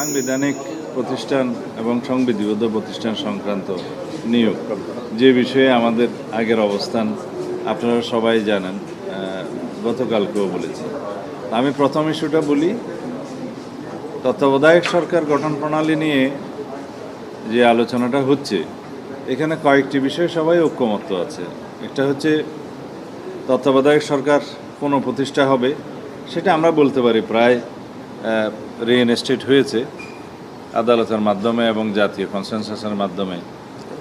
সাংবিধানিক প্রতিষ্ঠান এবং সংবিধিবদ্ধ প্রতিষ্ঠান সংক্রান্ত নিয়োগ, যে বিষয়ে আমাদের আগের অবস্থান আপনারা সবাই জানেন গতকালকেও বলেছি আমি প্রথম ইস্যুটা বলি, তত্ত্বাবধায়ক সরকার গঠন প্রণালী নিয়ে যে আলোচনাটা হচ্ছে, এখানে কয়েকটি বিষয়ে সবাই ঐক্যমত্য আছে। একটা হচ্ছে, তত্ত্বাবধায়ক সরকার কোনো প্রতিষ্ঠা হবে, সেটা আমরা বলতে পারি প্রায় রিএনস্টেট হয়েছে আদালতের মাধ্যমে এবং জাতীয় কনসেনসাসের মাধ্যমে।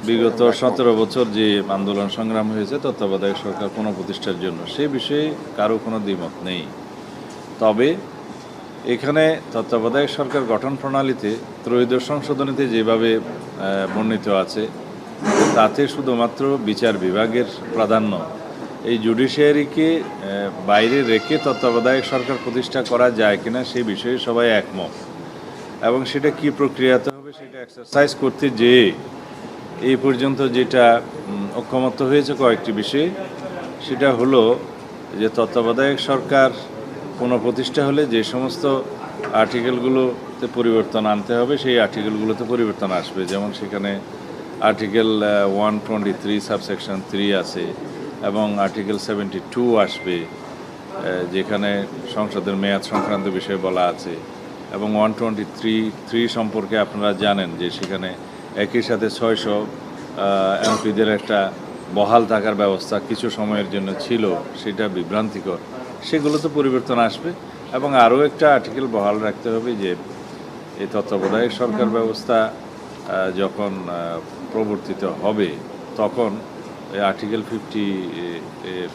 বিগত সতেরো বছর যে আন্দোলন সংগ্রাম হয়েছে, তত্ত্বাবধায়ক সরকার কোনো প্রতিষ্ঠার জন্য, সে বিষয়ে কারও কোনো দ্বিমত নেই। তবে এখানে তত্ত্বাবধায়ক সরকার গঠন প্রণালীতে, ত্রয়োদশ সংশোধনীতে যেভাবে বর্ণিত আছে, তাতে শুধুমাত্র বিচার বিভাগের প্রাধান্য এই জুডিশিয়ারিকে বাইরে রেখে তত্ত্বাবধায়ক সরকার প্রতিষ্ঠা করা যায় কিনা সেই বিষয়ে সবাই একমত। এবং সেটা কি প্রক্রিয়াতে হবে সেটা এক্সারসাইজ করতে যেয়ে এই পর্যন্ত যেটা ঐক্যমত্য হয়েছে কয়েকটি বিষয়ে, সেটা হলো যে তত্ত্বাবধায়ক সরকার কোনো প্রতিষ্ঠা হলে যে সমস্ত আর্টিকেলগুলোতে পরিবর্তন আনতে হবে, সেই আর্টিকেলগুলোতে পরিবর্তন আসবে। যেমন সেখানে article one twenty three subsection three আছে। এবং আর্টিকেল সেভেন্টি টু আসবে যেখানে সংসদের মেয়াদ সংক্রান্ত বিষয়ে বলা আছে। এবং ওয়ান টোয়েন্টি থ্রি থ্রি সম্পর্কে আপনারা জানেন যে সেখানে একই সাথে ছয়শো এমপিদের একটা বহাল থাকার ব্যবস্থা কিছু সময়ের জন্য ছিল, সেটা বিভ্রান্তিকর। সেগুলোতে পরিবর্তন আসবে এবং আরও একটা আর্টিকেল বহাল রাখতে হবে যে এই তত্ত্বাবধায়ক সরকার ব্যবস্থা যখন প্রবর্তিত হবে, তখন আর্টিকেল ফিফটি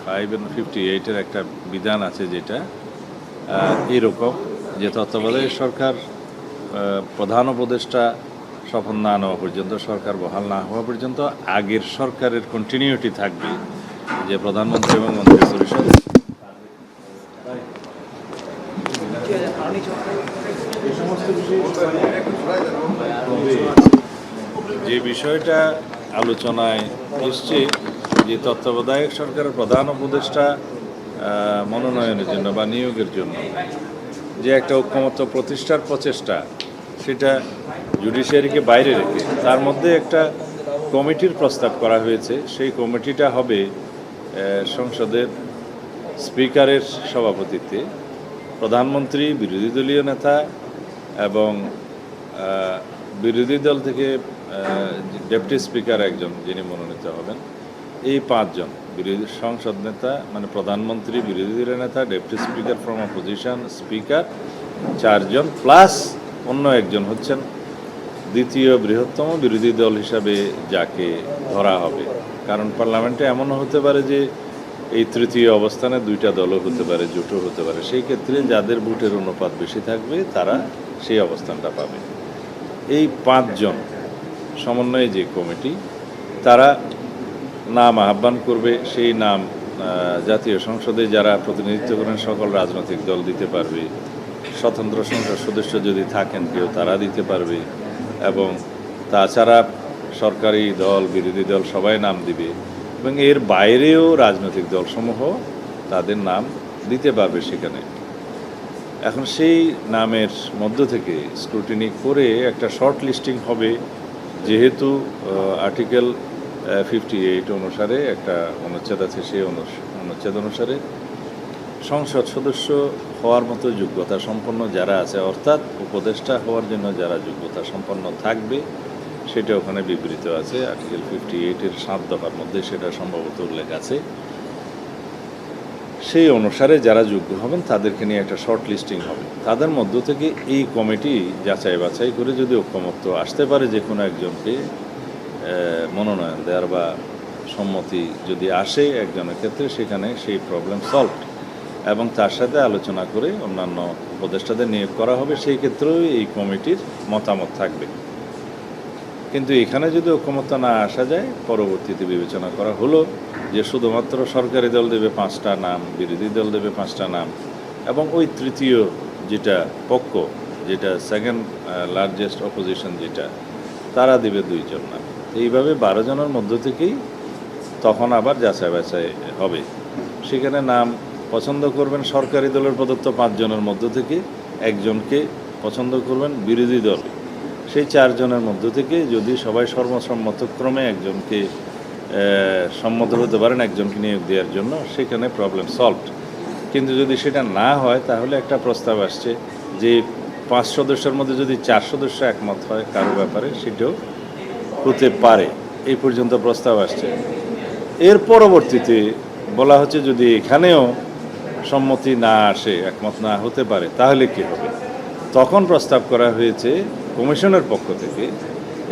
ফাইভ এবং ফিফটি এইটের একটা বিধান আছে যেটা এরকম যে তত্ত্বাবধায়ক সরকার প্রধান উপদেষ্টা শপথ না নেওয়া পর্যন্ত, সরকার বহাল না হওয়া পর্যন্ত, আগের সরকারের কন্টিনিউটি থাকবে যে প্রধানমন্ত্রী এবং মন্ত্রী পরিষদ যে বিষয়টা আলোচনায় এসছে যে তত্ত্বাবধায়ক সরকারের প্রধান উপদেষ্টা মনোনয়নের জন্য বা নিয়োগের জন্য। যে একটা ঐক্যমত্য প্রতিষ্ঠার প্রচেষ্টা, সেটা জুডিশিয়ারিকে বাইরে রেখে, তার মধ্যে একটা কমিটির প্রস্তাব করা হয়েছে। সেই কমিটিটা হবে সংসদের স্পিকারের সভাপতিত্বে প্রধানমন্ত্রী, বিরোধী দলীয় নেতা এবং বিরোধী দল থেকে ডেপুটি স্পিকার একজন যিনি মনোনীত হবেন, এই পাঁচজন বিরোধী সংসদ নেতা মানে প্রধানমন্ত্রী, বিরোধী দলের নেতা, deputy speaker from opposition speaker চারজন প্লাস অন্য একজন হচ্ছেন দ্বিতীয় বৃহত্তম বিরোধী দল হিসাবে যাকে ধরা হবে। কারণ পার্লামেন্টে এমনও হতে পারে যে এই তৃতীয় অবস্থানে দুইটা দলও হতে পারে, জোটও হতে পারে। সেই ক্ষেত্রে যাদের ভোটের অনুপাত বেশি থাকবে, তারা সেই অবস্থানটা পাবে। এই পাঁচজন সমন্বয়ে যে কমিটি, তারা নাম আহ্বান করবে, সেই নাম জাতীয় সংসদে যারা প্রতিনিধিত্ব করেন, সকল রাজনৈতিক দল দিতে পারবে। স্বতন্ত্র সংসদ সদস্য যদি থাকেন, কেউ তারা দিতে পারবে এবং তাছাড়া সরকারি দল, বিরোধী দল সবাই নাম দিবে এবং এর বাইরেও রাজনৈতিক দলসমূহ তাদের নাম দিতে পারবে সেখানে। এখন সেই নামের মধ্য থেকে স্ক্রুটিনি করে একটা শর্ট লিস্টিং হবে যেহেতু আর্টিকেল ফিফটি এইট অনুসারে একটা অনুচ্ছেদ আছে, সেই অনুচ্ছেদ অনুসারে সংসদ সদস্য হওয়ার মতো যোগ্যতা সম্পন্ন যারা আছে, অর্থাৎ উপদেষ্টা হওয়ার জন্য যারা যোগ্যতা সম্পন্ন থাকবে, সেটা ওখানে বিবৃত আছে। আর্টিকেল ফিফটি এইটের সাত দফার মধ্যে সেটা সম্ভবত উল্লেখ আছে। সেই অনুসারে যারা যোগ্য হবেন, তাদেরকে নিয়ে একটা শর্ট লিস্টিং হবে। তাদের মধ্য থেকে এই কমিটি যাচাই বাছাই করে যদি ঐক্যমত্য আসতে পারে যে কোনো একজনকে মনোনয়ন দেওয়ার বা সম্মতি যদি আসে একজনের ক্ষেত্রে, সেখানে সেই প্রবলেম সলভ এবং তার সাথে আলোচনা করে অন্যান্য উপদেষ্টাদের নিয়োগ করা হবে, সেই ক্ষেত্রেও এই কমিটির মতামত থাকবে। কিন্তু এখানে যদি ঐক্যমত্য না আসা যায়, পরবর্তীতে বিবেচনা করা হলো যে শুধুমাত্র সরকারি দল দেবে পাঁচটা নাম, বিরোধী দল দেবে পাঁচটা নাম, এবং ওই তৃতীয় যেটা পক্ষ, যেটা সেকেন্ড লার্জেস্ট অপোজিশন যেটা, তারা দেবে দুইজন নাম। এইভাবে বারো জনের মধ্য থেকেই তখন আবার যাচাই বাছাই হবে। সেখানে নাম পছন্দ করবেন সরকারি দলের প্রদত্ত পাঁচজনের মধ্য থেকে একজনকে পছন্দ করবেন বিরোধী দল। সেই চারজনের মধ্য থেকে যদি সবাই সর্বসম্মতক্রমে একজনকে সম্মত হতে পারেন, একজনকে নিয়োগ দেওয়ার জন্য, সেখানে প্রবলেম সলভড কিন্তু যদি সেটা না হয়, তাহলে একটা প্রস্তাব আসছে যে পাঁচ সদস্যের মধ্যে যদি চার সদস্য একমত হয় কারও ব্যাপারে, সেটাও হতে পারে। এই পর্যন্ত প্রস্তাব আসছে। এর পরবর্তীতে বলা হচ্ছে যদি এখানেও সম্মতি না আসে, একমত না হতে পারে, তাহলে কি হবে? তখন প্রস্তাব করা হয়েছে কমিশনের পক্ষ থেকে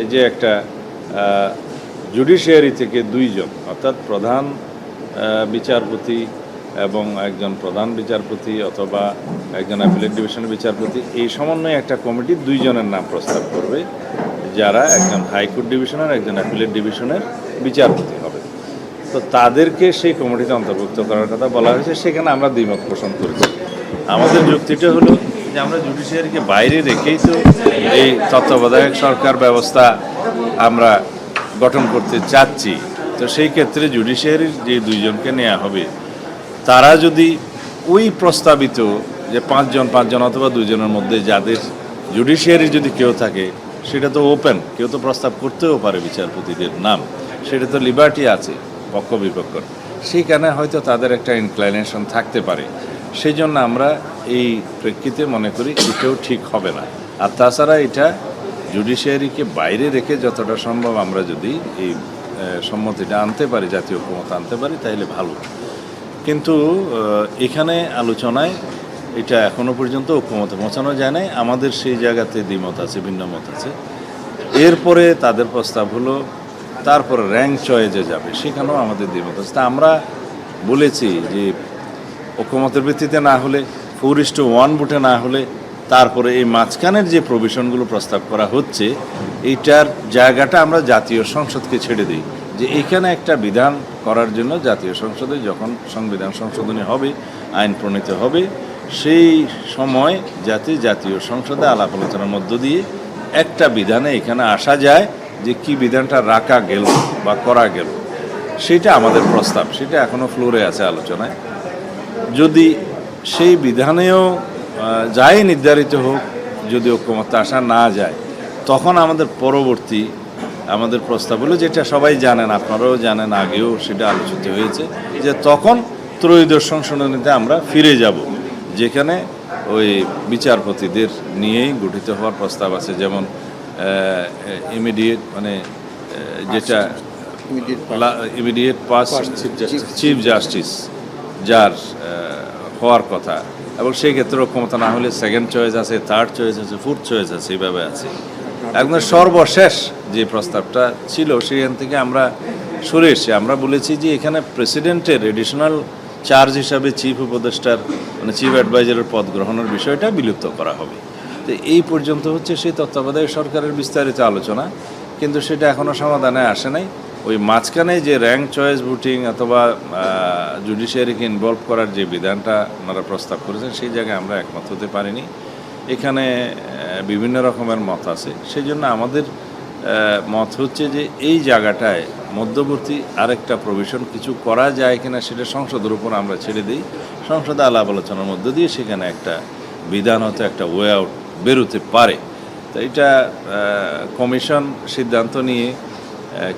এই যে একটা জুডিশিয়ারি থেকে দুইজন, অর্থাৎ প্রধান বিচারপতি এবং একজন প্রধান বিচারপতি অথবা একজন অ্যাপিলেট ডিভিশনের বিচারপতি, এই সমন্বয়ে একটা কমিটি দুইজনের নাম প্রস্তাব করবে, যারা একজন হাইকোর্ট ডিভিশনের একজন অ্যাপিলেট ডিভিশনের বিচারপতি হবে। তো তাদেরকে সেই কমিটিতে অন্তর্ভুক্ত করার কথা বলা হয়েছে, সেখানে আমরা দ্বিমত পোষণ করেছি আমাদের যুক্তিটা হলো যে আমরা জুডিশিয়ারিকে বাইরে রেখেই তো এই তত্ত্বাবধায়ক সরকার ব্যবস্থা আমরা গঠন করতে চাচ্ছি। তো সেই ক্ষেত্রে জুডিশিয়ারির যে দুইজনকে নেওয়া হবে, তারা যদি ওই প্রস্তাবিত যে পাঁচজন পাঁচজন অথবা দুজনের মধ্যে যাদের জুডিশিয়ারি যদি কেউ থাকে, সেটা তো ওপেন কেউ তো প্রস্তাব করতেও পারে বিচারপতিদের নাম, সেটা তো লিবার্টি আছে, পক্ষ বিপক্ষ। সেইখানে হয়তো তাদের একটা ইনক্লাইনেশন থাকতে পারে। সেই জন্য আমরা এই প্রেক্ষিতে মনে করি এটাও ঠিক হবে না। আর তাছাড়া এটা জুডিশিয়ারিকে বাইরে রেখে যতটা সম্ভব আমরা যদি এই সম্মতিটা আনতে পারি, জাতীয় ক্ষমতা আনতে পারি, তাহলে ভালো। কিন্তু এখানে আলোচনায় এটা এখনও পর্যন্ত ঐক্যমতে পৌঁছানো যায় নাই। আমাদের সেই জায়গাতে দ্বিমত আছে, ভিন্ন মত আছে। এরপরে তাদের প্রস্তাব হলো, তারপরে র্যাঙ্ক চয়েজে যাবে। সেখানেও আমাদের দ্বিমত আছে। তা আমরা বলেছি যে ঐক্যমতের ভিত্তিতে না হলে ফোর ইস টু ওয়ান বুটে না হলে তারপরে এই মাঝখানের যে প্রভিশনগুলো প্রস্তাব করা হচ্ছে, এইটার জায়গাটা আমরা জাতীয় সংসদকে ছেড়ে দিই। যে এখানে একটা বিধান করার জন্য জাতীয় সংসদে যখন সংবিধান সংশোধনী হবে, আইন প্রণীত হবে, সেই সময় যাতে জাতীয় সংসদে আলাপ আলোচনার মধ্য দিয়ে একটা বিধানে এখানে আসা যায় যে কি বিধানটা রাখা গেল বা করা গেল। সেটা আমাদের প্রস্তাব, সেটা এখনও ফ্লোরে আছে আলোচনায়। যদি সেই বিধানেও যাই নির্ধারিত হোক যদি ঐক্যমত্যে আসা না যায় তখন আমাদের পরবর্তী আমাদের প্রস্তাব হলো যেটা সবাই জানেন আপনারাও জানেন আগেও সেটা আলোচিত হয়েছে যে তখন ত্রয়োদশ সংশোধনীতে আমরা ফিরে যাব যেখানে ওই বিচারপতিদের নিয়েই গঠিত হওয়ার প্রস্তাব আছে যেমন ইমিডিয়েট মানে যেটা ইমিডিয়েট পাস চিফ জাস্টিস যার হওয়ার কথা। এবং সেই ক্ষেত্রেও ক্ষমতা না হলে সেকেন্ড চয়েস আছে থার্ড চয়েস আছে ফোর্থ চয়েস আছে, এইভাবে আছে। একদম সর্বশেষ যে প্রস্তাবটা ছিল, সেখান থেকে আমরা সরে এসেছি। আমরা বলেছি যে এখানে প্রেসিডেন্টের এডিশনাল চার্জ হিসাবে চিফ উপদেষ্টার মানে চিফ অ্যাডভাইজারের পদ গ্রহণের বিষয়টা বিলুপ্ত করা হবে। তো এই পর্যন্ত হচ্ছে সেই তত্ত্বাবধায়ক সরকারের বিস্তারিত আলোচনা। কিন্তু সেটা এখনও সমাধানে আসে নাই। ওই মাঝখানে যে র্যাঙ্ক চয়েস ভোটিং অথবা জুডিশিয়ারিকে ইনভলভ করার যে বিধানটা ওনারা প্রস্তাব করেছেন, সেই জায়গায় আমরা একমত হতে পারিনি। এখানে বিভিন্ন রকমের মত আছে। সেই জন্য আমাদের মত হচ্ছে যে এই জায়গাটায় মধ্যবর্তী আরেকটা প্রভিশন কিছু করা যায় কিনা সেটা সংসদের উপর আমরা ছেড়ে দিই। সংসদে আলাপ আলোচনার মধ্য দিয়ে সেখানে একটা বিধান হতে, একটা ওয়ে আউট বেরোতে পারে। তো এটা কমিশন সিদ্ধান্ত নিয়ে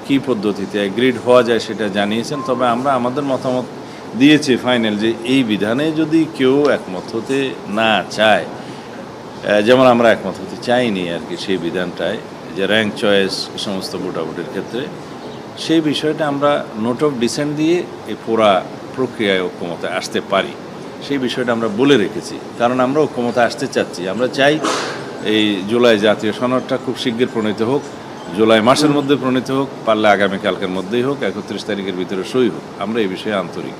কী পদ্ধতিতে এগ্রিড হওয়া যায় সেটা জানিয়েছেন, তবে আমরা আমাদের মতামত দিয়েছি ফাইনাল যে এই বিধানে যদি কেউ একমত হতে না চায় যেমন আমরা একমত হতে চাইনি আর কি সেই বিধানটায়, যে র্যাঙ্ক চয়েস সমস্ত ভোটাভুটির ক্ষেত্রে, সেই বিষয়টা আমরা নোট অফ ডিসেন্ট দিয়ে এই পুরা প্রক্রিয়ায় ঐক্যমতে আসতে পারি। সেই বিষয়টা আমরা বলে রেখেছি, কারণ আমরা ঐক্যমতে আসতে চাচ্ছি। আমরা চাই এই জুলাই জাতীয় সনদটা খুব শীঘ্র প্রণীত হোক জুলাই মাসের মধ্যে প্রণীত হোক, পারলে আগামীকালকের মধ্যেই হোক, একত্রিশ তারিখের ভিতরে সই হোক, আমরা এই বিষয়ে আন্তরিক।